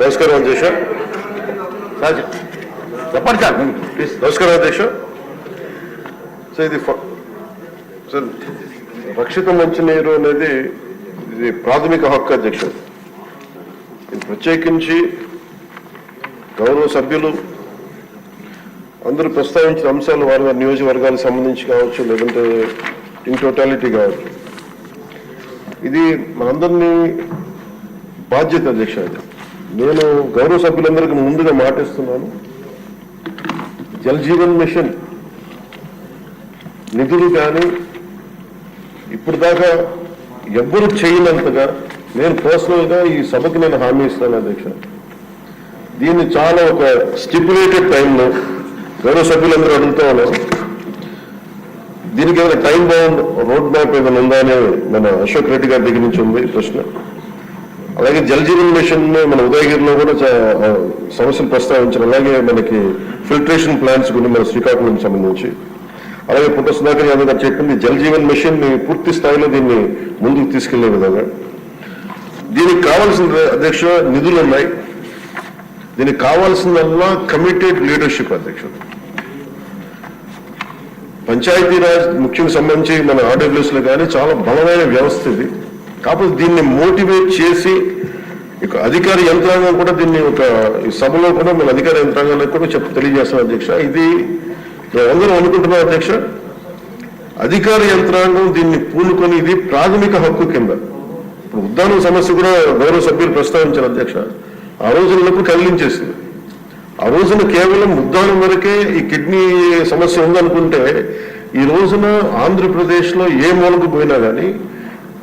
నమస్కారం అధ్యక్ష. చెప్పండి సార్ ప్లీజ్ నమస్కారం అధ్యక్ష. సో ఇది రక్షిత మంచినీరు అనేది ఇది ప్రాథమిక హక్కు అధ్యక్ష. ఇది ప్రత్యేకించి గౌరవ సభ్యులు అందరూ ప్రస్తావించిన అంశాలు వారి వారి నియోజకవర్గాలకు సంబంధించి కావచ్చు లేదంటే ఇన్ టోటాలిటీ కావచ్చు. ఇది మనందరినీ బాధ్యత అధ్యక్ష నేను గౌరవ సభ్యులందరికీ ముందుగా మాటిస్తున్నాను. జల్ జీవన్ మిషన్ నిధులు కానీ ఇప్పుడు దాకా ఎవ్వరు చేయనంతగా నేను పర్సనల్గా ఈ సభకి నేను హామీ ఇస్తాను అధ్యక్ష. దీన్ని చాలా ఒక స్టిపులేటెడ్ టైంలో గౌరవ సభ్యులందరూ అడుగుతా ఉన్నారు. దీనికి ఏమైనా టైం బౌండ్ రోడ్ మ్యాప్ ఏమైనా ఉందా అని మన అశోక్ రెడ్డి గారి దగ్గర నుంచి ఉంది ప్రశ్న. అలాగే జల్ జీవన్ మిషన్ మన ఉదయగిరిలో కూడా సమస్యలు ప్రస్తావించారు. అలాగే మనకి ఫిల్టరేషన్ ప్లాంట్స్ గురించి మన శ్రీకాకుళం సంబంధించి. అలాగే పుట్ట సుధాకర్ యాదవ్ గారు చెప్పింది జల్ జీవన్ మిషన్ని పూర్తి స్థాయిలో దీన్ని ముందుకు తీసుకెళ్ళే విధంగా. దీనికి కావాల్సిన అధ్యక్ష నిధులు ఉన్నాయి. దీనికి కావాల్సిందల్లా కమిటెడ్ లీడర్షిప్ అధ్యక్షుడు పంచాయతీరాజ్ ముఖ్యంగా సంబంధించి మన ఆర్డబ్ల్యూఎస్లో కానీ చాలా బలమైన వ్యవస్థ ఇది. కాకపోతే దీన్ని మోటివేట్ చేసి ఇక అధికార యంత్రాంగం కూడా దీన్ని ఒక సభలో కూడా మన అధికార యంత్రాంగానికి కూడా చెప్పు తెలియజేస్తాం అధ్యక్ష. ఇది మేమందరం అనుకుంటున్నాం అధ్యక్ష అధికార యంత్రాంగం దీన్ని పూనుకొని ఇది ప్రాథమిక హక్కు కింద. ఇప్పుడు ఉద్దానం సమస్య కూడా గౌరవ సభ్యులు ప్రస్తావించారు అధ్యక్ష. ఆ రోజులకు కదిలించేసింది. ఆ రోజున కేవలం ఉద్దానం వరకే ఈ కిడ్నీ సమస్య ఉందనుకుంటే ఈ రోజున ఆంధ్రప్రదేశ్లో ఏ మూలకు పోయినా కానీ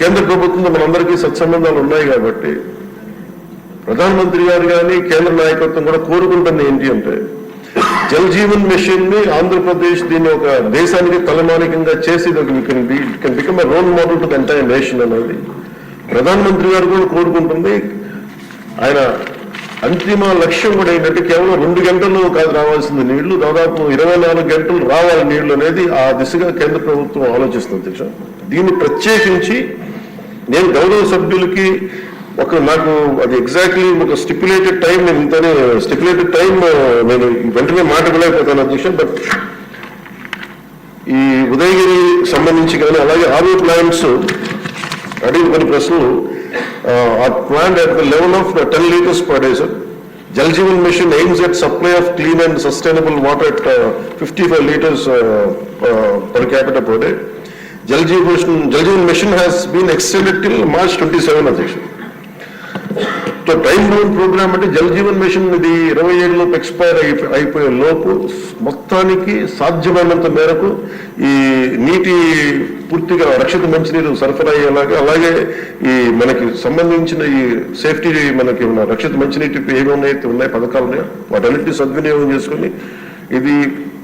కేంద్ర ప్రభుత్వంతో మనందరికీ సత్సంబంధాలు ఉన్నాయి కాబట్టి ప్రధానమంత్రి గారు కానీ కేంద్ర నాయకత్వం కూడా కోరుకుంటుంది ఏంటి అంటే జల్ జీవన్ మిషన్ని ఆంధ్రప్రదేశ్ దీన్ని ఒక దేశానికి తలమానికంగా చేసి can become role model to entire nation అనేది ప్రధానమంత్రి గారు కూడా కోరుకుంటుంది. ఆయన అంతిమ లక్ష్యం కూడా ఏంటంటే కేవలం రెండు గంటలు కాదు రావాల్సిన నీళ్ళు దాదాపు ఇరవై నాలుగు గంటలు రావాలి నీళ్ళు అనేది ఆ దిశగా కేంద్ర ప్రభుత్వం ఆలోచిస్తుంది. దీన్ని ప్రత్యేకించి నేను గౌరవ సభ్యులకి ఒక నాకు అది ఎగ్జాక్ట్లీ ఒక స్టిపులేటెడ్ టైం నేను ఇంతనే స్టిపులేటెడ్ టైం నేను వెంటనే మాట్లాడలేకపోతాను అధ్యక్ష బట్ ఈ ఉదయగిరి సంబంధించి కానీ అలాగే ఆర్వీ ప్లాంట్స్ అడిగిన కొన్ని ప్రశ్నలు ఆ plant at the level of ten litres per day sir Jal Jeevan Mission aims at supply of clean and sustainable water at fifty five litres per capital per day Jal Jeevan Jal Jeevan Mission has been extended till March twenty seven అధ్యక్ష so time loan program అంటే Jal Jeevan machine ఇది ఇరవై ఏడులోపు expire అయిపోయే లోపు మొత్తానికి సాధ్యమైనంత మేరకు ఈ నీటి పూర్తిగా రక్షిత మంచినీరు సరఫరా అయ్యేలాగా అలాగే ఈ మనకి సంబంధించిన ఈ సేఫ్టీ మనకి ఉన్న రక్షిత మంచినీటి ఏమి ఉన్నాయితే ఉన్నాయి పథకాలు ఉన్నాయో వాటన్నిటిని సద్వినియోగం చేసుకొని ఇది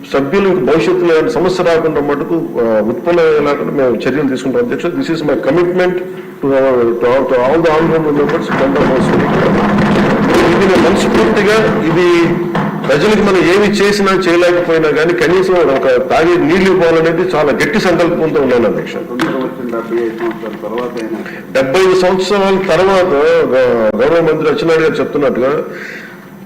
సభ్యులు భవిష్యత్తులో సమస్య రాకుండా మటుకు ఆ, ఉత్పన్నమయ్యేలాగా మేము చర్యలు తీసుకుంటాం. అధ్యక్ష this is my commitment to all the honourable members ఇది నేను మనస్ఫూర్తిగా ఇది ప్రజలకు మనం ఏమి చేసినా చేయలేకపోయినా కానీ కనీసం ఒక తాగే నీళ్ళు ఇవ్వాలనేది చాలా గట్టి సంకల్పంతో ఉన్నాను అధ్యక్ష డెబ్బై ఐదు సంవత్సరాల తర్వాత గౌరవ మంత్రి అచ్చెన్నాయుడు గారు చెప్తున్నట్టుగా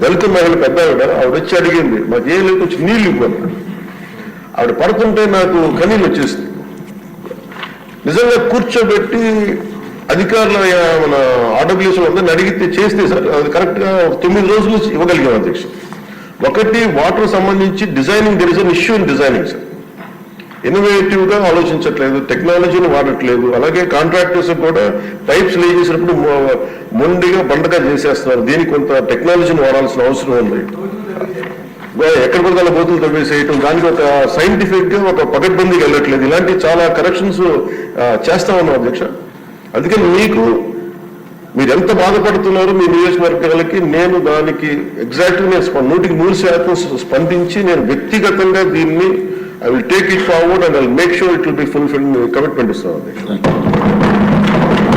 దళిత మహిళ పెద్ద ఆవిడ ఆవిడ వచ్చి అడిగింది మా ఏం వచ్చి నీళ్ళు ఇవ్వండి. ఆవిడ పడుతుంటే నాకు కనీళ్ళు వచ్చేసింది నిజంగా కూర్చోబెట్టి అధికారుల మన ఆర్డబ్ల్యూసీ అందరిని అడిగితే చేస్తే సార్ అది కరెక్ట్గా తొమ్మిది రోజులు ఇవ్వగలిగాం అధ్యక్ష ఒకటి వాటర్ సంబంధించి designing there is an issue in designing sir ఇన్నోవేటివ్గా ఆలోచించట్లేదు టెక్నాలజీని వాడట్లేదు. అలాగే కాంట్రాక్టర్స్ కూడా పైప్స్ లే చేసినప్పుడు మొండిగా బండగా చేసేస్తున్నారు. దీనికి కొంత టెక్నాలజీని వాడాల్సిన అవసరం ఉంది. ఎక్కడ కూడా అలా బోతులు తవ్వేసేయటం దానికి ఒక సైంటిఫిక్గా ఒక పగడ్బందీకి వెళ్ళట్లేదు. ఇలాంటి చాలా కరెక్షన్స్ చేస్తా ఉన్నాం అధ్యక్ష. అందుకని మీకు మీరు ఎంత బాధపడుతున్నారు మీ నియోజకవర్గాలకి నేను దానికి ఎగ్జాక్ట్గా నేను స్ప- నూటికి నూరు శాతం స్పందించి నేను వ్యక్తిగతంగా దీన్ని I will take it forward and I'll make sure it will be fulfilled, commitment is there.